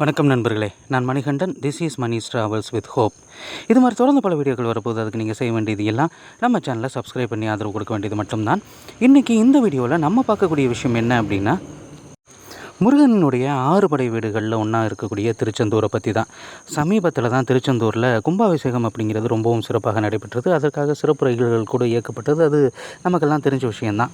வணக்கம் நண்பர்களே. நான் Manikandan. This is Mani's travels with hope இது மாதிரி தொடர்ந்து பல வீடியோக்கள் வரப்போது அதுக்கு நீங்கள் செய்ய வேண்டியது எல்லாம் நம்ம சேனலை சப்ஸ்கிரைப் பண்ணி ஆதரவு கொடுக்க வேண்டியது மட்டும்தான். இன்றைக்கி இந்த வீடியோவில் நம்ம பார்க்கக்கூடிய விஷயம் என்ன அப்படின்னா முருகனுடைய ஆறு படை வீடுகளில் ஒன்றா இருக்கக்கூடிய திருச்செந்தூரை பற்றி தான் சமீபத்தில் தான் திருச்செந்தூரில் கும்பாபிஷேகம் அப்படிங்கிறது ரொம்பவும் சிறப்பாக நடைபெற்றது. அதற்காக சிறப்பு ரயில்கள் கூட இயக்கப்பட்டது. அது நமக்கெல்லாம் தெரிஞ்ச விஷயந்தான்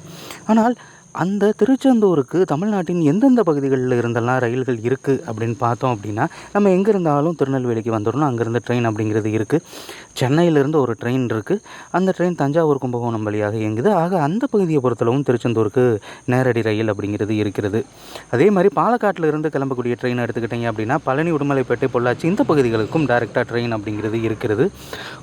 ஆனால் அந்த திருச்செந்தூருக்கு தமிழ்நாட்டின் எந்தெந்த பகுதிகளில் இருந்தெல்லாம் ரயில்கள் இருக்குது அப்படின்னு பார்த்தோம் அப்படின்னா நம்ம எங்கே இருந்தாலும் திருநெல்வேலிக்கு வந்துடணும் அங்கேருந்து ட்ரெயின் அப்படிங்கிறது இருக்குது சென்னையிலேருந்து ஒரு ட்ரெயின் இருக்குது அந்த ட்ரெயின் தஞ்சாவூர் கும்பகோணம் வழியாக இயங்குது. ஆக அந்த பகுதியை பொறுத்தளவும் திருச்செந்தூருக்கு நேரடி ரயில் அப்படிங்கிறது இருக்கிறது. அதே மாதிரி பாலக்காட்டில் இருந்து கிளம்பக்கூடிய ட்ரெயின் எடுத்துக்கிட்டிங்க அப்படின்னா பழனி உடுமலைப்பேட்டை பொள்ளாச்சி இந்த பகுதிகளுக்கும் டேரெக்டாக ட்ரெயின் அப்படிங்கிறது இருக்கிறது.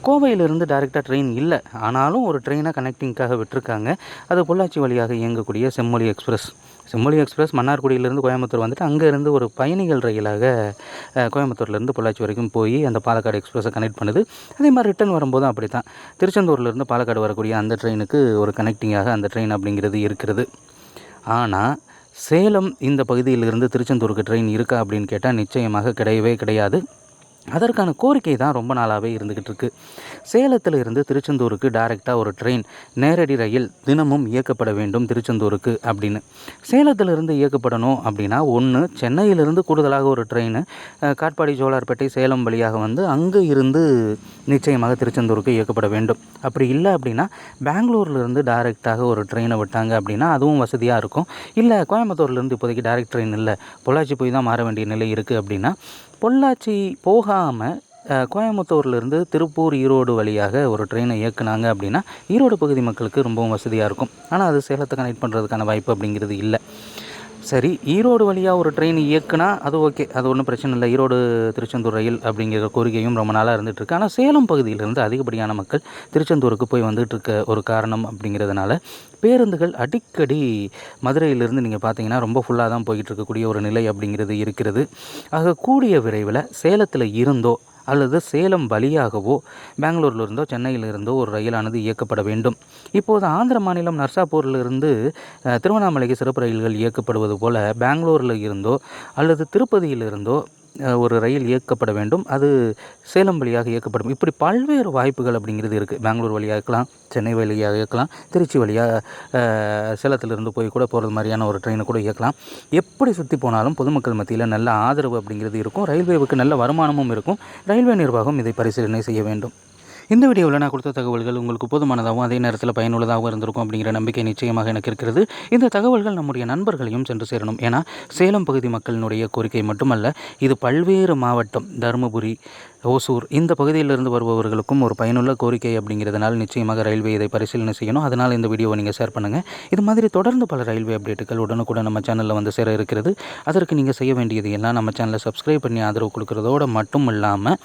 கோவையிலிருந்து டேரெக்டாக ட்ரெயின் இல்லை. ஆனாலும் ஒரு ட்ரெயினை கனெக்டிங்காக விட்டுருக்காங்க. அது பொள்ளாச்சி வழியாக இயங்கக்கூடிய செம்மொழி எக்ஸ்பிரஸ். செம்மொழி எக்ஸ்பிரஸ் மன்னார்குடியிலேருந்து கோயம்புத்தூர் வந்துட்டு அங்கேருந்து ஒரு பயணிகள் ரயிலாக கோயம்புத்தூர்லேருந்து பொள்ளாச்சி வரைக்கும் போய் அந்த பாலக்காடு எக்ஸ்பிரஸை கனெக்ட் பண்ணுது. அதே மாதிரி ரிட்டன் வரும்போதும் அப்படி தான் திருச்செந்தூர்லேருந்து பாலக்காடு வரக்கூடிய அந்த ட்ரெயினுக்கு ஒரு கனெக்டிங்காக அந்த ட்ரெயின் அப்படிங்கிறது இருக்கிறது. ஆனால் சேலம் இந்த பகுதியிலிருந்து திருச்செந்தூருக்கு ட்ரெயின் இருக்கா அப்படின்னு கேட்டால் நிச்சயமாக கிடையவே கிடையாது. அதற்கான கோரிக்கை தான் ரொம்ப நாளாகவே இருந்துக்கிட்டு இருக்குது சேலத்தில் இருந்து திருச்செந்தூருக்கு டைரெக்டாக ஒரு ட்ரெயின் நேரடி ரயில் தினமும் இயக்கப்பட வேண்டும் திருச்செந்தூருக்கு அப்படின்னு. சேலத்தில் இருந்து இயக்கப்படணும் அப்படின்னா ஒன்று சென்னையிலிருந்து கூடுதலாக ஒரு ட்ரெயின் காட்பாடி ஜோலார்பேட்டை சேலம் வழியாக வந்து அங்கே இருந்து நிச்சயமாக திருச்செந்தூருக்கு இயக்கப்பட வேண்டும். அப்படி இல்லை அப்படின்னா பெங்களூர்லேருந்து டைரெக்டாக ஒரு ட்ரெயினை விட்டாங்க அப்படின்னா அதுவும் வசதியாக இருக்கும். இல்லை கோயம்புத்தூர்லேருந்து இப்போதைக்கு டைரக்ட் ட்ரெயின் இல்லை. பொள்ளாச்சி போய் தான் மாற வேண்டிய நிலை இருக்குது அப்படின்னா பொள்ளாச்சி போகாமல் கோயம்புத்தூர்லேருந்து திருப்பூர் ஈரோடு வழியாக ஒரு ட்ரெயினை இயக்குனாங்க அப்படின்னா ஈரோடு பகுதி மக்களுக்கு ரொம்பவும் வசதியாக இருக்கும். ஆனால் அது சேலத்தை கனெக்ட் பண்ணுறதுக்கான வாய்ப்பு அப்படிங்கிறது இல்லை. சரி ஈரோடு வழியாக ஒரு ட்ரெயின் இயக்குனா அது ஓகே அது ஒன்றும் பிரச்சனை இல்லை. ஈரோடு திருச்செந்தூர் ரயில் அப்படிங்கிற கோரிக்கையும் ரொம்ப நாளாக இருந்துகிட்ருக்கு ஆனால் சேலம் பகுதியிலிருந்து அதிகப்படியான மக்கள் திருச்செந்தூருக்கு போய் வந்துட்டுருக்க ஒரு காரணம் அப்படிங்கிறதுனால பேருந்துகள் அடிக்கடி மதுரையிலிருந்து நீங்கள் பார்த்தீங்கன்னா ரொம்ப ஃபுல்லாக தான் போய்கிட்டு இருக்கக்கூடிய ஒரு நிலை அப்படிங்கிறது இருக்கிறது. ஆக கூடிய விரைவில் சேலத்தில் இருந்தோ அல்லது சேலம் வழியாகவோ பெங்களூரில் இருந்தோ சென்னையில் இருந்தோ ஒரு ரயிலானது இயக்கப்பட வேண்டும். இப்போது ஆந்திர மாநிலம் நர்சாப்பூரிலிருந்து திருவண்ணாமலைக்கு சிறப்பு ரயில்கள் இயக்கப்படுவது போல் பெங்களூரில் இருந்தோ அல்லது திருப்பதியில் இருந்தோ ஒரு ரயில் இயக்கப்பட வேண்டும். அது சேலம் வழியாக இயக்கப்படும். இப்படி பல்வேறு வாய்ப்புகள் அப்படிங்கிறது இருக்குது பெங்களூர் வழியாக இருக்கலாம் சென்னை வழியாக இயக்கலாம் திருச்சி வழியாக சேலத்திலிருந்து போய் கூட போகிறது மாதிரியான ஒரு ட்ரெயினை கூட இயக்கலாம். எப்படி சுற்றி போனாலும் பொதுமக்கள் மத்தியில் நல்ல ஆதரவு அப்படிங்கிறது இருக்கும். ரயில்வேவுக்கு நல்ல வருமானமும் இருக்கும். ரயில்வே நிர்வாகம் இதை பரிசீலனை செய்ய வேண்டும். இந்த வீடியோவில் நான் கொடுத்த தகவல்கள் உங்களுக்கு போதுமானதாகவும் அதே நேரத்தில் பயனுள்ளதாகவும் இருந்திருக்கும் அப்படிங்கிற நம்பிக்கை நிச்சயமாக எனக்கு இருக்கிறது. இந்த தகவல்கள் நம்முடைய நண்பர்களையும் சென்று சேரணும். ஏன்னா சேலம் பகுதி மக்களினுடைய கோரிக்கை மட்டுமல்ல இது பல்வேறு மாவட்டம் தருமபுரி ஓசூர். இந்த பகுதியிலிருந்து வருபவர்களுக்கும் ஒரு பயனுள்ள கோரிக்கை அப்படிங்கிறதுனால நிச்சயமாக ரயில்வே இதை பரிசீலனை செய்யணும். அதனால் இந்த வீடியோவை நீங்கள் ஷேர் பண்ணுங்கள் இது மாதிரி தொடர்ந்து பல ரயில்வே அப்டேட்டுகள் உடனுக்குடன் நம்ம சேனலில் வந்து சேர இருக்கிறது. அதற்கு நீங்கள் செய்ய வேண்டியது எல்லாம் நம்ம சேனலை சப்ஸ்கிரைப் பண்ணி ஆதரவு கொடுக்குறதோடு மட்டும் இல்லாமல்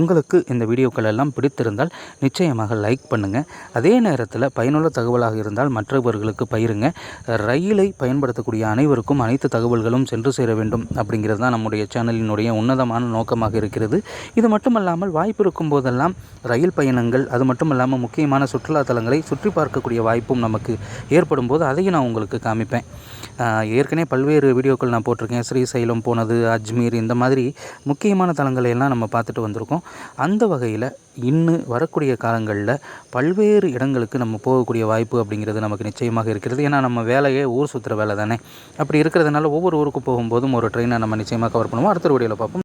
உங்களுக்கு இந்த வீடியோக்கள் எல்லாம் பிடித்திருந்தால் நிச்சயமாக லைக் பண்ணுங்கள் அதே நேரத்தில் பயனுள்ள தகவலாக இருந்தால் மற்றவர்களுக்கு பயிருங்க ரயிலை பயன்படுத்தக்கூடிய அனைவருக்கும் அனைத்து தகவல்களும் சென்று சேர வேண்டும் அப்படிங்கிறது தான் நம்முடைய சேனலினுடைய உன்னதமான நோக்கமாக இருக்கிறது. இது மட்டும் மட்டுமல்லாமல் வாய்ப்பு இருக்கும் போதெல்லாம் ரயில் பயணங்கள் அது மட்டும் இல்லாமல் முக்கியமான சுற்றுலா தலங்களை சுற்றி பார்க்கக்கூடிய வாய்ப்பும் நமக்கு ஏற்படும் போது அதையும் நான் உங்களுக்கு காமிப்பேன். ஏற்கனவே பல்வேறு வீடியோக்கள் நான் போட்டிருக்கேன். ஸ்ரீசைலம் போனது அஜ்மீர் இந்த மாதிரி முக்கியமான தலங்களை எல்லாம் நம்ம பார்த்துட்டு வந்திருக்கோம். அந்த வகையில் இன்னும் வரக்கூடிய காலங்களில் பல்வேறு இடங்களுக்கு நம்ம போகக்கூடிய வாய்ப்பு அப்படிங்கிறது நமக்கு நிச்சயமாக இருக்கிறது. ஏன்னா நம்ம வேலையே ஊர் சுற்றுற வேலை தானே. அப்படி இருக்கிறதுனால ஒவ்வொரு ஊருக்கு போகும்போதும் ஒரு ட்ரெயினை நம்ம நிச்சயமாக கவர் பண்ணுவோம். அடுத்த வீடியோவில் பார்ப்போம்.